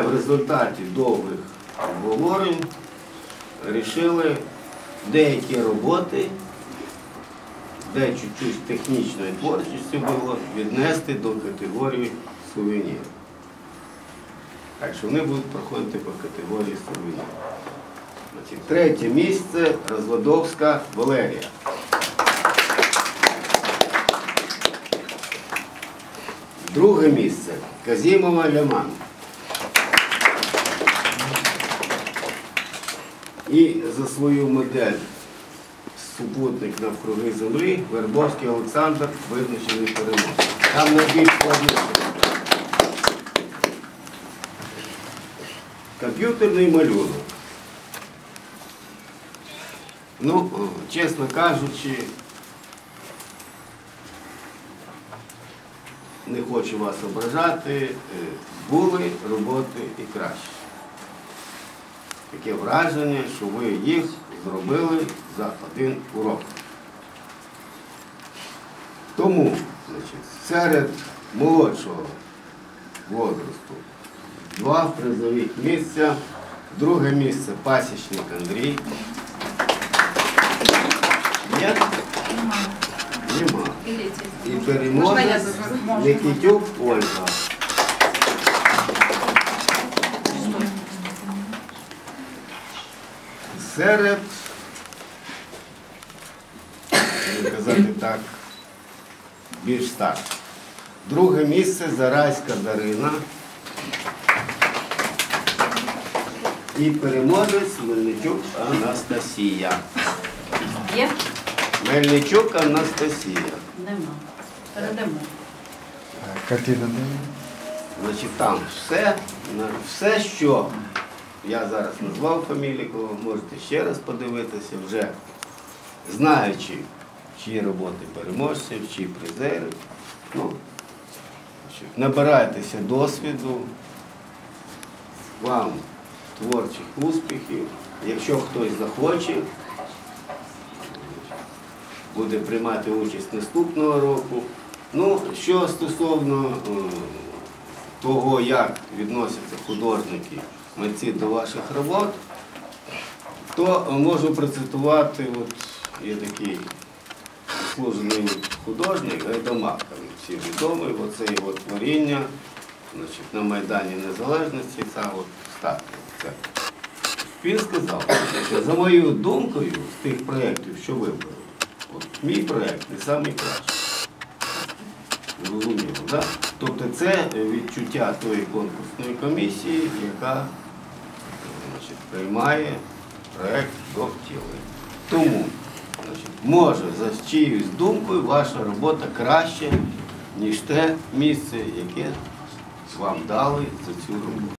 В результаті довгих обговорень вирішили деякі роботи, де чуть-чуть технічної творчості було, віднести до категорії сувенір. Так що вони будуть проходити по категорії сувенір. Значить, третє місце Розводовська Валерія. Друге місце Казімова Ляман. І за свою модель супутник навкруги землі Вербовський Олександр визначений переможцем. Там найбільш складніше. Комп'ютерний малюнок. Ну, чесно кажучи, не хочу вас ображати, були роботи і краще. Таке враження, що ви їх зробили за один урок. Тому значить, серед молодшого возрасту два призових місця. Друге місце пасічник Андрій. Є? Нема. І переможець? Никитюк Ольга. Серед, казати так, більш старших. Друге місце Зарайська Дарина. І переможець Мельничук Анастасія. Є? Мельничук Анастасія. Нема. Передамо. Картина? Значить, там все, все, що я зараз назвав фамілію, кого можете ще раз подивитися, вже знаючи, чиї роботи переможців, чиї призери. Ну, набирайтеся досвіду, вам творчих успіхів. Якщо хтось захоче, буде приймати участь наступного року. Ну, що стосовно е, того, як відносяться художники, митці до ваших робот, то можу процитувати, от є такий заслужений художник Гайдамак, всі відомий, оце його творіння значить, на Майдані Незалежності, ця от статуя. Він сказав, що за моєю думкою з тих проєктів, що вибрали, от мій проєкт не найкращий. Зрозуміло, так? Тобто це відчуття тої конкурсної комісії, яка значить, приймає проєкт до втілення. Тому значить, може за чиюсь думкою ваша робота краще, ніж те місце, яке вам дали за цю роботу.